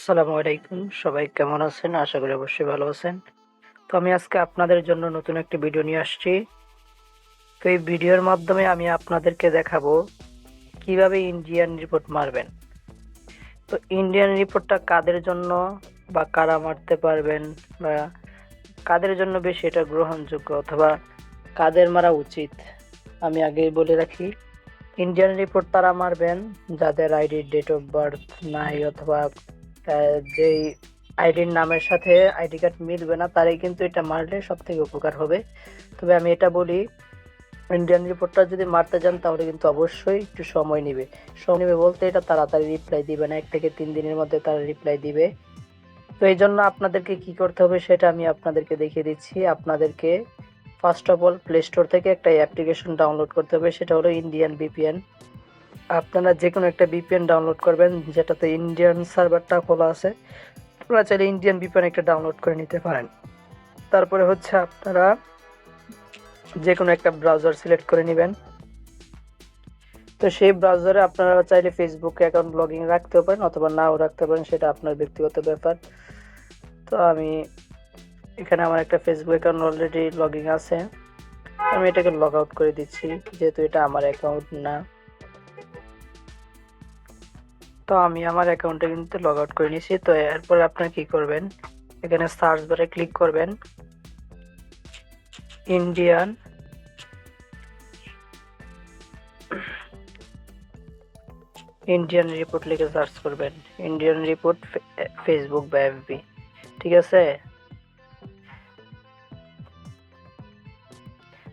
আসসালামু আলাইকুম। সবাই কেমন আছেন? আশা করি অবশ্যই ভালো আছেন। তো আমি আজকে আপনাদের জন্য নতুন একটি ভিডিও নিয়ে আসছি। তো এই ভিডিওর মাধ্যমে আমি আপনাদেরকে দেখাবো কীভাবে ইন্ডিয়ান রিপোর্ট মারবেন। তো ইন্ডিয়ান রিপোর্টটা কাদের জন্য বা কারা মারতে পারবেন বা কাদের জন্য বেশি এটা গ্রহণযোগ্য অথবা কাদের মারা উচিত, আমি আগেই বলে রাখি। ইন্ডিয়ান রিপোর্ট তারা মারবেন যাদের আইডি, ডেট অফ বার্থ নাই অথবা যেই আইডির নামের সাথে আইডি কার্ড মিলবে না, তারাই কিন্তু এটা মারলে সব থেকে উপকার হবে। তবে আমি এটা বলি ইন্ডিয়ান রিপোর্টটা যদি মারতে যান, তাহলে কিন্তু অবশ্যই একটু সময় নেবে। সময় নেবে বলতে এটা তাড়াতাড়ি রিপ্লাই দিবে না, এক থেকে তিন দিনের মধ্যে তারা রিপ্লাই দিবে। তো এই জন্য আপনাদেরকে কি করতে হবে সেটা আমি আপনাদেরকে দেখিয়ে দিচ্ছি। আপনাদেরকে first of all play store থেকে একটা অ্যাপ্লিকেশন ডাউনলোড করতে হবে, সেটা হলো ইন্ডিয়ান বিপিএন আপনারা যে কোনো একটা বিপিএন ডাউনলোড করবেন, যেটাতে ইন্ডিয়ান সার্ভারটা খোলা আছে। আপনারা চাইলে ইন্ডিয়ান বিপিএন একটা ডাউনলোড করে নিতে পারেন। তারপরে হচ্ছে আপনারা যে কোনো একটা ব্রাউজার সিলেক্ট করে নেবেন। তো সেই ব্রাউজারে আপনারা চাইলে ফেসবুক অ্যাকাউন্ট লগইন রাখতেও পারেন, অথবা নাও রাখতে পারেন, সেটা আপনার ব্যক্তিগত ব্যাপার। তো আমি এখানে আমার একটা ফেসবুক অ্যাকাউন্ট অলরেডি লগইন আছে। আমি এটাকে লগ আউট করে দিচ্ছি, যেহেতু এটা আমার অ্যাকাউন্ট না। তো আমি আমার অ্যাকাউন্টে কিন্তু লগ আউট করে নিয়েছি, তো এরপর আপনারা কি করবেন? এখানে সার্চ বারে ক্লিক করবেন। ইন্ডিয়ান ইন্ডিয়ান রিপোর্ট লিখে সার্চ করবেন। ইন্ডিয়ান রিপোর্ট ফেসবুক বা এফবি ঠিক আছে?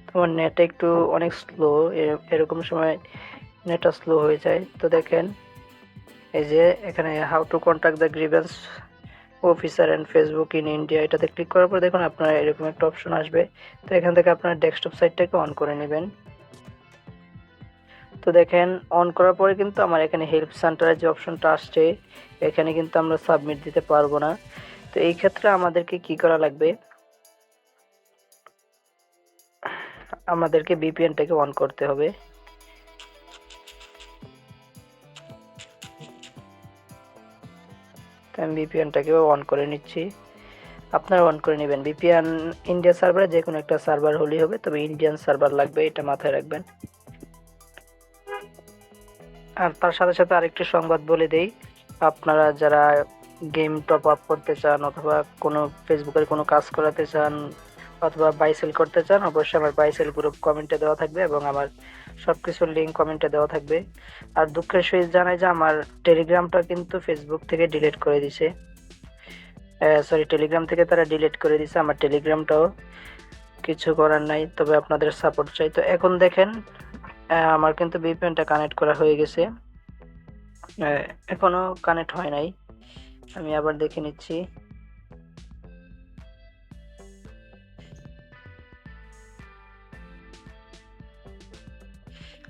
তোমার নেট একটু অনেক স্লো এরকম সময় নেটটা স্লো হয়ে যায়। তো দেখেন এই যে এখানে how to contact the grievance officer and Facebook in India এটাতে ক্লিক করার পর দেখুন আপনার এরকম একটা অপশন আসবে। তো এখান থেকে আপনার ডেস্কটপ সাইটটাকে অন করে নেবেন। তো দেখেন অন করার পরে কিন্তু আমার এখানে হেল্প সেন্টারের যে অপশনটা আসছে, এখানে কিন্তু আমরা সাবমিট দিতে পারব না। তো এই ক্ষেত্রে আমাদেরকে কি করা লাগবে? আমাদেরকে বিপিএনটাকে অন করতে হবে। তো আমি ভিপিএনটাকেও অন করে নিচ্ছি। আপনারা অন করে নেবেন। ভিপিএন ইন্ডিয়া সার্ভারে যে কোনো একটা সার্ভার হলেই হবে, তবে ইন্ডিয়ান সার্ভার লাগবে, এটা মাথায় রাখবেন। আর তার সাথে সাথে আরেকটি সংবাদ বলে দেই, আপনারা যারা গেম টপ আপ করতে চান অথবা কোনো ফেসবুকের কোনো কাজ করাতে চান অথবা বাইসেল করতে চান অবশ্যই আমার বাইসেল গ্রুপ কমেন্টে দেওয়া থাকবে এবং আমার সব কিছুর লিঙ্ক কমেন্টে দেওয়া থাকবে। আর দুঃখের সহিত জানাই যে আমার টেলিগ্রামটা কিন্তু ফেসবুক থেকে ডিলিট করে দিছে। সরি টেলিগ্রাম থেকে তারা ডিলিট করে দিছে আমার টেলিগ্রামটাও কিছু করার নাই তবে আপনাদের সাপোর্ট চাই। তো এখন দেখেন আমার কিন্তু ভিপিএনটা কানেক্ট করা হয়ে গেছে। আহ, এখনও কানেক্ট হয় নাই। আমি আবার দেখে নিচ্ছি।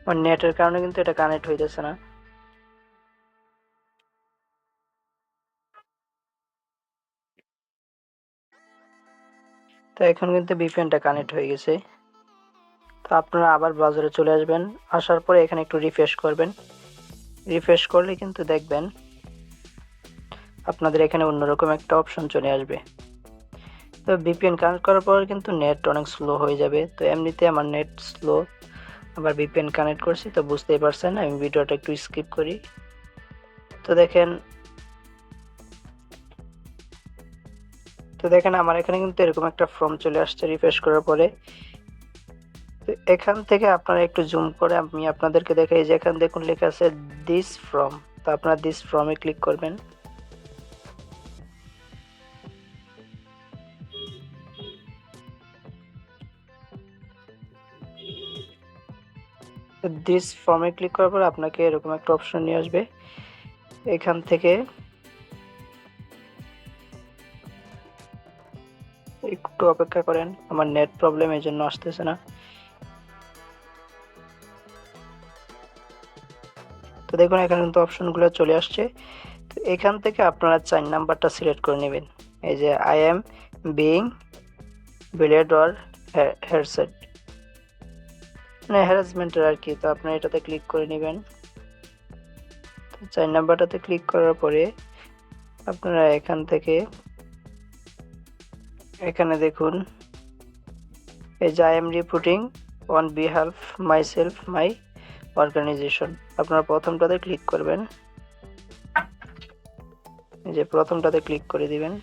আমার নেটের কারণে কিন্তু এটা কানেক্ট হইতেছে না। তো এখন কিন্তু ভিপিএনটা কানেক্ট হয়ে গেছে। তো আপনারা আবার ব্রাউজারে চলে আসবেন। আসার পরে এখানে একটু রিফ্রেশ করবেন। রিফ্রেশ করলে কিন্তু দেখবেন আপনাদের এখানে অন্যরকম একটা অপশন চলে আসবে। তো ভিপিএন কানেক্ট করার পর কিন্তু নেট অনেক স্লো হয়ে যাবে। তো এমনিতে আমার নেট স্লো আবার ভিপিএন কানেক্ট করছি, তো বুঝতেই পারছেন, আমি ভিডিওটা একটু স্কিপ করি। তো দেখেন তো দেখেন আমার এখানে কিন্তু এরকম একটা ফর্ম চলে আসছে রিফ্রেশ করার পরে। তো এখান থেকে আপনারা একটু জুম করে আমি আপনাদেরকে দেখাই যে এখান দেখুন লেখা আছে দিস ফর্ম তো আপনারা দিস ফর্মে ক্লিক করবেন। দিস ফর্মে ক্লিক করার পর আপনাকে এরকম একটা অপশন নিয়ে আসবে। এখান থেকে একটু অপেক্ষা করেন, আমার নেট প্রবলেম এই জন্য আসতেছে না। তো দেখুন, এখানে কিন্তু অপশনগুলো চলে আসছে। তো এখান থেকে আপনারা চার নাম্বারটা সিলেক্ট করে নেবেন। এই যে I am being bullied or harassed মানে হ্যারাসমেন্টের আর কি, তো আপনারা এটাতে ক্লিক করে নেবেন। চার নাম্বারটাতে ক্লিক করার পরে আপনারা এখান থেকে, এখানে দেখুন, এই যে I am reporting on behalf myself my organisation আপনারা প্রথমটাতে ক্লিক করবেন। এই যে প্রথমটাতে ক্লিক করে দিবেন।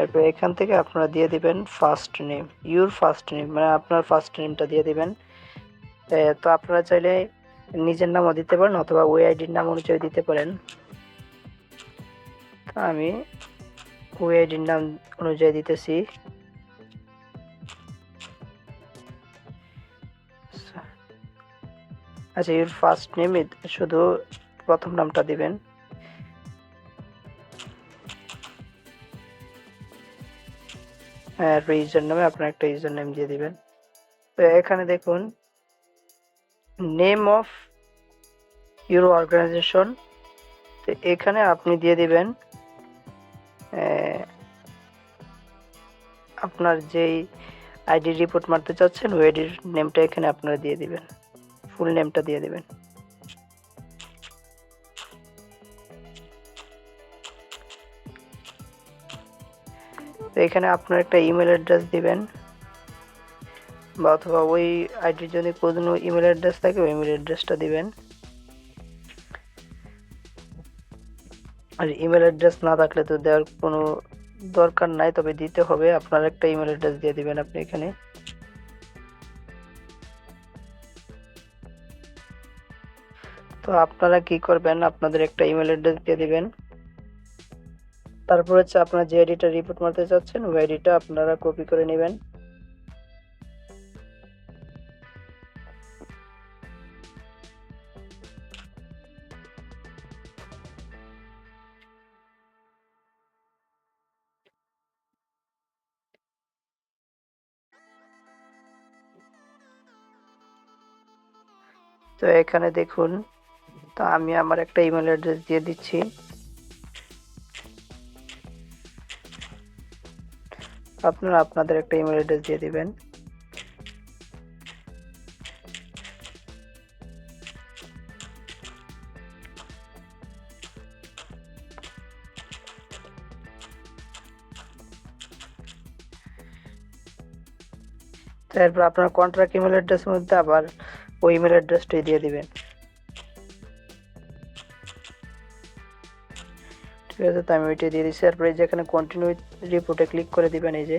এরপর এখান থেকে আপনারা দিয়ে দিবেন first name your first name মানে আপনার ফার্স্ট নেমটা দিয়ে দিবেন। তো আপনারা চাইলে নিজের নামও দিতে পারেন অথবা ওই আইডির নাম অনুযায়ী দিতে পারেন। তো আমি ওই আইডির নাম অনুযায়ী দিতেছি। আচ্ছা ইউর ফার্স্ট নেম শুধু প্রথম নামটা দিবেন। হ্যাঁ ইউজার নামে আপনার একটা ইউজার নেম দিয়ে দিবেন। তো এখানে দেখুন নেম অফ ইউর অর্গানাইজেশন তো এখানে আপনি দিয়ে দিবেন আপনার যেই আইডি রিপোর্ট মারতে চাচ্ছেন, ওই আইডির নেমটা এখানে আপনারা দিয়ে দিবেন ফুল নেমটা দিয়ে দিবেন। তো এখানে আপনার একটা ইমেল অ্যাড্রেস দিবেন। বা অথবা ওই আইডির যদি কোনো ইমেল অ্যাড্রেস থাকে, ওই ইমেল অ্যাড্রেসটা দিবেন। আর ইমেল অ্যাড্রেস না থাকলে তো দেওয়ার কোনো দরকার নাই, তবে দিতে হবে। আপনার একটা ইমেল অ্যাড্রেস দিয়ে দিবেন আপনি এখানে। তো আপনারা কি করবেন, আপনাদের একটা ইমেল অ্যাড্রেস দিয়ে দিবেন। তারপর হচ্ছে আপনার যে আইডিটা রিপোর্ট মারতে চাচ্ছেন, ওই আইডিটা আপনারা কপি করে নেবেন। তো এখানে দেখুন, তো আমি আমার একটা ইমেল অ্যাড্রেস দিয়ে দিচ্ছি। আপনারা আপনাদের একটা ইমেল অ্যাড্রেস দিয়ে দিবেন। তারপর আপনার কন্ট্রাক্ট ইমেল অ্যাড্রেসের মধ্যে আবার ওই ইমেল অ্যাড্রেসটাই দিয়ে দিবেন। ঠিক আছে, তো আমি ওইটাই দিয়ে দিচ্ছি। তারপরে যে এখানে কন্টিনিউ রিপোর্টে ক্লিক করে দিবেন এই যে।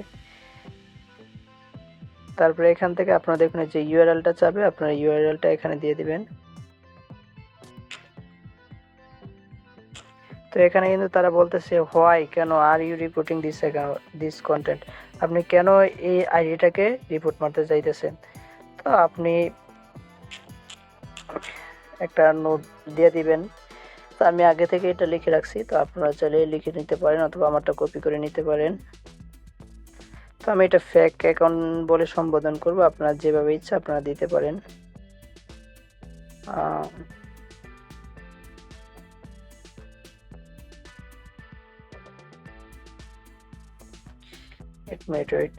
তারপরে এখান থেকে আপনারা দেখুন যে ইউআরএলটা চাবে আপনারা ইউআরএলটা এখানে দিয়ে দিবেন। তো এখানে কিন্তু তারা বলতেছে, হোয়াই, কেন are you reporting this this content আপনি কেন এই আইডিটাকে রিপোর্ট মারতে চাইতেছেন? তো আপনি একটা নোট দিয়ে দিবেন। তো আমি আগে থেকে এটা লিখে রাখছি, তো আপনারা চাইলে লিখে নিতে পারেন অথবা আমারটা কপি করে নিতে পারেন। তো আমি এটা ফেক অ্যাকাউন্ট বলে সম্বোধন করব, আপনারা যেভাবে ইচ্ছা আপনারা দিতে পারেন। এক মিনিট ওয়েট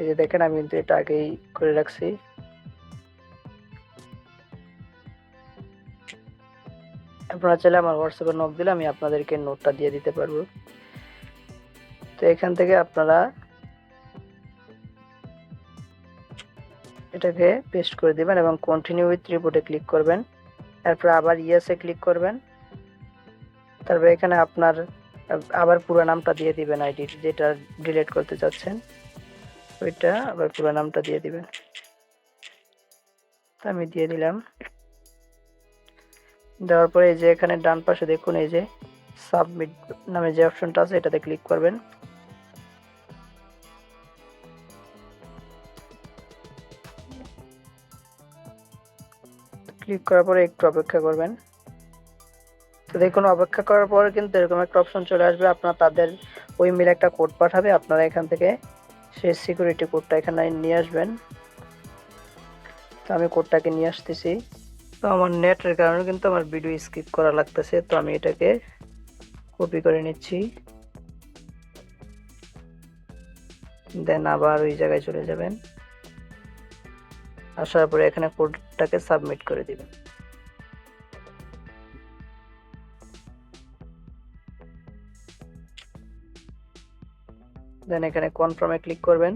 এই যে দেখেন, আমি কিন্তু এটা আগেই করে রাখছি। আপনারা চাইলে আমার হোয়াটসঅ্যাপে নোট দিলে আমি আপনাদেরকে নোটটা দিয়ে দিতে পারব। তো এখান থেকে আপনারা এটাকে পেস্ট করে দিবেন এবং কন্টিনিউ উইথ রিপোর্টে ক্লিক করবেন। তারপর আবার ইয়েসে ক্লিক করবেন। তারপর এখানে আপনার, আবার পুরো নামটা দিয়ে দিবেন আইডি যেটা ডিলিট করতে চাচ্ছেন। ওইটা, আবার পুরো নামটা দিয়ে দিবেন। আমি দিয়ে দিলাম। দেওয়ার পরে এই যে এখানে ডান পাশে দেখুন, এই যে সাবমিট নামে যে অপশনটা আছে, এটাতে ক্লিক করবেন। ক্লিক করার পরে একটু অপেক্ষা করবেন। তো দেখুন, অপেক্ষা করার পরে কিন্তু এরকম একটা অপশন চলে আসবে। আপনার তাদের ওই মেল একটা কোড পাঠাবে, আপনারা এখান থেকে সেই সিকিউরিটি কোডটা এখানে নিয়ে আসবেন। তো আমি কোডটাকে নিয়ে আসতেছি। তো আমার নেটের কারণে কিন্তু আমার ভিডিও স্কিপ করা লাগতেছে, তো আমি এটাকে কপি করে নিচ্ছি। দেন আবার ওই জায়গায় চলে যাবেন। আসার পরে এখানে কোডটাকে সাবমিট করে দিবেন। দেন এখানে কনফার্মে ক্লিক করবেন।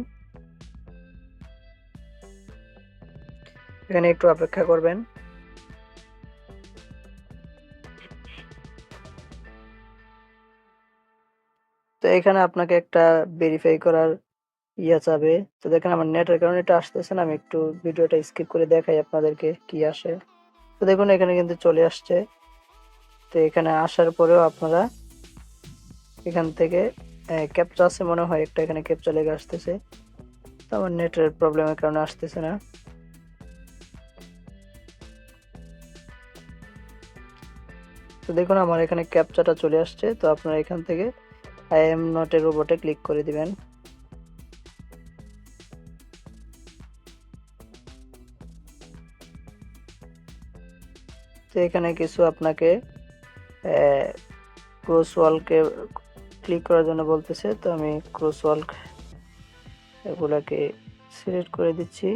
এখানে একটু অপেক্ষা করবেন। তো এখানে আপনাকে একটা ভেরিফাই করার ইয়া চাবে। তো দেখেন আমার নেটের কারণে এটা আসতেছে না, আমি একটু ভিডিওটা স্কিপ করে দেখাই আপনাদেরকে কি আসে। তো দেখুন, এখানে কিন্তু চলে আসছে। তো এখানে আসার পরেও আপনারা এখান থেকে ক্যাপচা আছে মনে হয়, একটা এখানে ক্যাপচা লেগে আসতেছে। তো আমার নেটের প্রবলেমের কারণে আসতেছে না। তো দেখুন, আমার এখানে ক্যাপচাটা চলে আসছে। তো আপনারা এখান থেকে আই এম নট এ রোবটে ক্লিক করে দিবেন। তো এখানে কিছু আপনাকে ক্রস ওয়ালকে ক্লিক করার জন্য বলতেছে, তো আমি ক্রস ওয়ার্ক এগুলাকে সিলেক্ট করে দিচ্ছি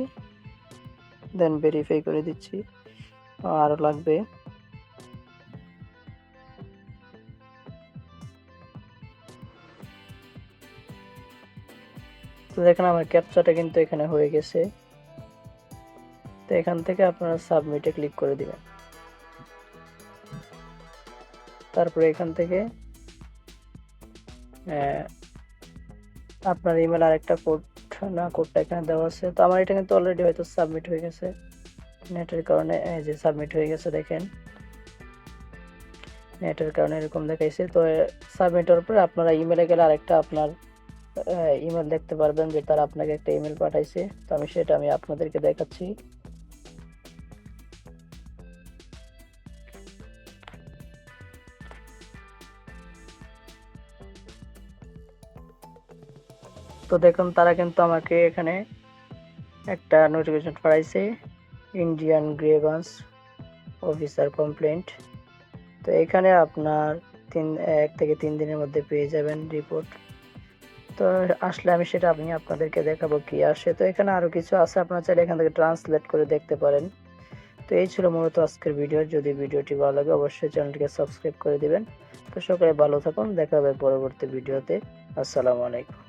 দেন ভেরিফাই করে দিচ্ছি। আরও লাগবে তো দেখেন আমার ক্যাপচাটা কিন্তু এখানে হয়ে গেছে। তো এখান থেকে আপনারা সাবমিটে ক্লিক করে দিবেন। তারপরে এখান থেকে আপনার ইমেল আরেকটা কোড না কোডটা এখানে দেওয়া আছে। তো আমার এটা কিন্তু অলরেডি হয়তো সাবমিট হয়ে গেছে। নেটের কারণে, এই যে সাবমিট হয়ে গেছে, দেখেন। নেটের কারণে এরকম দেখাইছে। তো সাবমিট হওয়ার পরে আপনারা ইমেলে গেলে আরেকটা আপনার ইমেল দেখতে পারবেন যে তারা আপনাকে একটা ইমেল পাঠাইছে। তো আমি সেটা আমি আপনাদেরকে দেখাচ্ছি। তো দেখুন, তারা কিন্তু আমাকে এখানে একটা নোটিফিকেশন পাঠাইছে ইন্ডিয়ান গ্রেভান্স অফিসার কমপ্লেন্ট তো এখানে আপনার তিন, এক থেকে তিন দিনের মধ্যে পেয়ে যাবেন রিপোর্ট তো আসলে আমি সেটা আমি আপনাদেরকে দেখাবো কি আসে। তো এখানে আরও কিছু আছে, আপনারা চাইলে এখান থেকে ট্রান্সলেট করে দেখতে পারেন। তো এই ছিল মূলত আজকের ভিডিও যদি ভিডিওটি ভালো লাগে, অবশ্যই চ্যানেলটিকে সাবস্ক্রাইব করে দিবেন। তো সকালে ভালো থাকুন, দেখা হবে পরবর্তী ভিডিওতে আসসালামু আলাইকুম।